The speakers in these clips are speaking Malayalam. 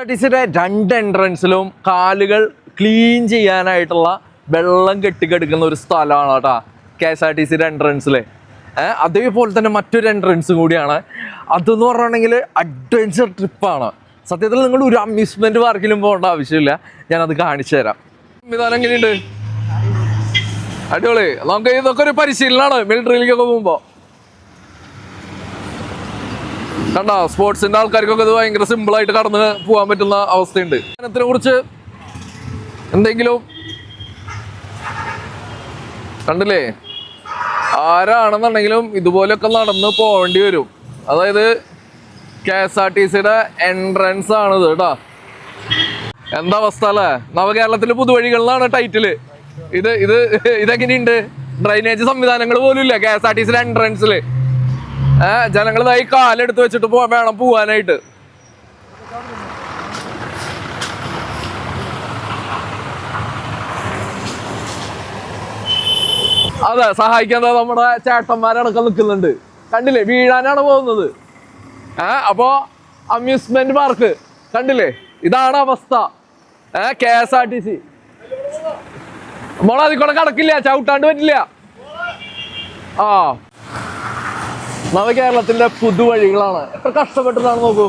ആർ രണ്ട് എൻട്രൻസിലും കാലുകൾ ക്ലീൻ ചെയ്യാനായിട്ടുള്ള വെള്ളം കെട്ടിക്കെടുക്കുന്ന ഒരു സ്ഥലമാണ് കേട്ടോ കെ എസ് ആർ ടി സിയുടെ എൻട്രൻസിൽ അതേപോലെ തന്നെ മറ്റൊരു എൻട്രൻസും കൂടിയാണ്. അതെന്ന് പറഞ്ഞിട്ടുണ്ടെങ്കിൽ അഡ്വഞ്ചർ ട്രിപ്പാണ് സത്യത്തിൽ നിങ്ങൾ ഒരു അമ്യൂസ്മെന്റ് പാർക്കിലും പോകേണ്ട ആവശ്യമില്ല. ഞാനത് കാണിച്ചു തരാം. സംവിധാനം എങ്ങനെയുണ്ട്? അടിപൊളി. നമുക്ക് ഇതൊക്കെ ഒരു പരിശീലനമാണ്. മിലിറ്ററിയിലേക്കൊക്കെ പോകുമ്പോൾ കണ്ട സ്പോർട്സിന്റെ ആൾക്കാർക്കൊക്കെ ഇത് ഭയങ്കര സിമ്പിൾ ആയിട്ട് കടന്ന് പോകാൻ പറ്റുന്ന അവസ്ഥയുണ്ട്. അതിനെ കുറിച്ച് എന്തെങ്കിലും കണ്ടില്ലേ? ആരാണെന്നുണ്ടെങ്കിലും ഇതുപോലെയൊക്കെ നടന്ന് പോകേണ്ടി വരും. അതായത് കെ എസ് ആർ ടി സിയുടെ എൻട്രൻസ് ആണിത് കേട്ടോ. എന്താ അവസ്ഥ അല്ലേ? നവകേരളത്തിലെ പുതുവഴികളിലാണ് ടൈറ്റിൽ ഇത് ഇത് ഇതെങ്ങനെയുണ്ട്? ഡ്രൈനേജ് സംവിധാനങ്ങൾ പോലും ഇല്ല കെ എസ് ആർ ടി സിയുടെ എൻട്രൻസിൽ ഇതായി കാലെടുത്ത് വെച്ചിട്ട് പോ വേണം പോവാനായിട്ട്. അതെ സഹായിക്കാൻ നമ്മുടെ ചേട്ടന്മാരടക്കം നിൽക്കുന്നുണ്ട്. കണ്ടില്ലേ വീഴാനാണ് പോകുന്നത്. ഏ അപ്പോ അമ്യൂസ്മെന്റ് പാർക്ക് കണ്ടില്ലേ? ഇതാണ് അവസ്ഥ. ഏ K S R T C. മോളെ കൂടെ കടക്കില്ല ചവിട്ടാണ്ട് പറ്റില്ല ആ. നവകേരളത്തിന്റെ പുതുവഴികളാണ്. എത്ര കഷ്ടപ്പെട്ടിട്ടാണ് നോക്കൂ.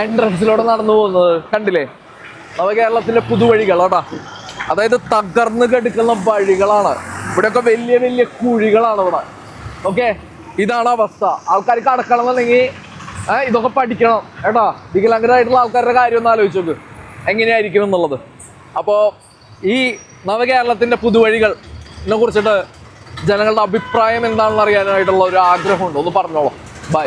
എൻട്രൻസിലൂടെ നടന്നു പോകുന്നത്. കണ്ടില്ലേ? നവകേരളത്തിന്റെ പുതുവഴികൾ കേട്ടാ. അതായത് തകർന്ന് കിടക്കുന്ന വഴികളാണ്. ഇവിടെയൊക്കെ വലിയ വലിയ കുഴികളാണ് ഇവിടെ. ഓക്കെ ഇതാണ് അവസ്ഥ. ആൾക്കാർ കടക്കണം എന്നുണ്ടെങ്കിൽ ഇതൊക്കെ പഠിക്കണം കേട്ടോ. വികലാംഗരായിട്ടുള്ള ആൾക്കാരുടെ കാര്യം ഒന്ന് ആലോചിച്ച് നോക്ക്. എങ്ങനെയായിരിക്കും എന്നുള്ളത്. അപ്പോൾ ഈ നവകേരളത്തിന്റെ ഇതിനെ കുറിച്ചിട്ട് ജനങ്ങളുടെ അഭിപ്രായം എന്താണെന്ന് അറിയാനായിട്ടുള്ള ഒരു ആഗ്രഹമുണ്ട്. ഒന്ന് പറഞ്ഞോളാം. ബൈ